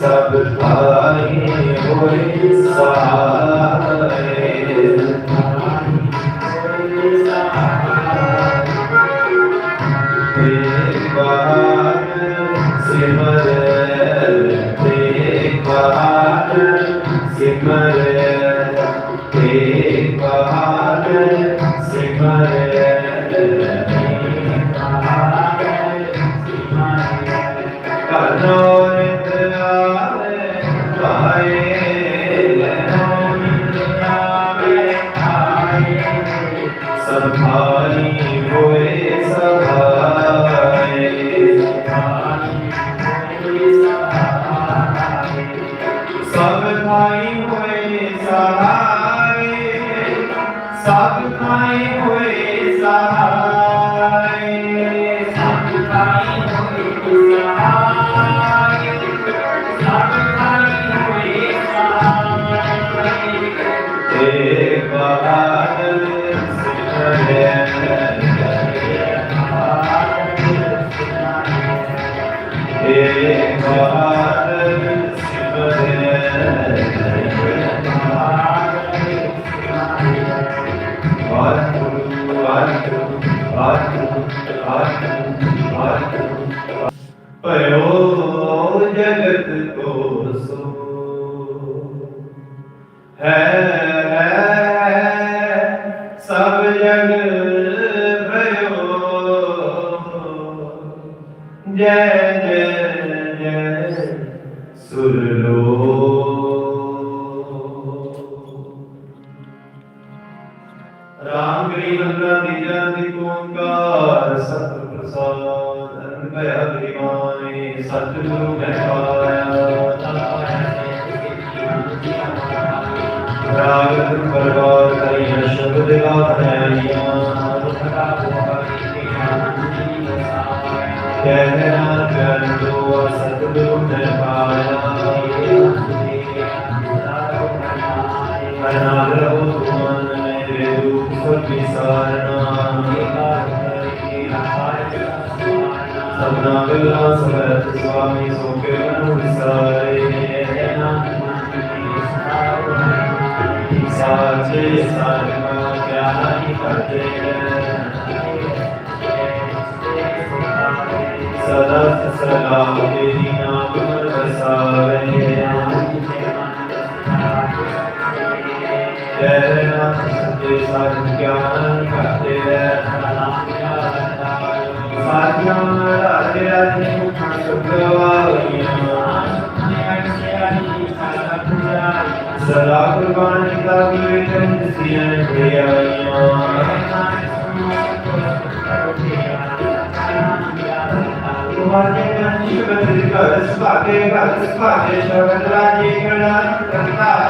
ਸਭ ਭਾਈ ਹੋਏ ਸਹਾਰੇ ਤੇ ਬਾਤ ਸਿਮਰ ਤੇ ਬਾਤ ਸਭ ਭਾਈ ਹੋਏ ਸਹਾਏ ਸਭ ਭਾਈ ਹੋਏ ਸਹਾਏ ਸਭ ਭਾਈ ਹੋਏ ਸਹਾਏ ਭਇਓ ਜਗਤ ਕੋ ਸੋ ਹੈ ਸਭ ਜਗ ਭਇਓ ਜੈ ਰਾਮ ਗਰੀ ਮੰਗਾ ਦੀਜਾ ਦੀ ਓੰਕਾਰ ਸਤ ਪ੍ਰਸਾਦ ਅਨ ਭਇਆ ਗਰੀਮਾਨੇ ਸਤਿਗੁਰੂ ਮੈਂ ਪਾਇਆ ਰਾਗ ਪਰਵਾਰ ਕਰੀਆਂ ਸ਼ਬਦ ਗਾਥਾਈਆਂ ਕਹਿਣਾ ਕਰਦੋ ਸਤਿਗੁਰੂ ਮੈਂ ਪਾਇਆ। ਅਨਾਦ ਸਭਨਾ ਗੱਲਾਂ ਸਮਰਥ ਸੁਆਮੀ ਸੋ ਕੇ ਵਿਸਾਰੇ ਸਾਚੇ ਸਾਧਨਾ ਗਿਆਨ ਕਰਦੇ ਸਦਾ ਸਲਾਮ ਤੇਰੀ ਨਾਮ ਵਸਾਵੇ ਜੈ ਸੱਚੇ ਸਾਧ ਗਿਆਨ ਕਰਦੇ ਸਾਧਨਾ ਸਦਾ ਕੁਰਬਾਨੀ ਦਾ ਵੀ ਚੰਦ ਸੀਆਂ ਤੁਹਾਡੇ ਕੰਨੀ ਬਦਲ ਕਰ ਸੁਭਾਗੇ ਘਰ ਸੁਭਾਗੇ ਸ਼ਬਦ ਰਾਜੇ ਗਣਾ ਕਰਤਾਰੀਆਂ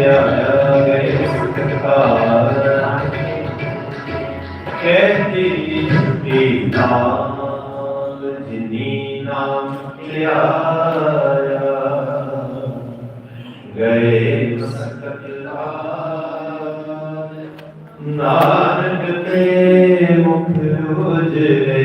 ਧਿਆਇਆ ਗਏ ਸਤਕਾਰ ਕਹਿਤੀ ਛੁੱਟੀ ਨਾਲ ਜਿਨੀ ਨਾਮ ਧਿਆਇਆ ਗਏ ਸਕਤ ਲਾਲ ਨਾਨਕ ਤੇ ਮੁਖ ਉਜਲੇ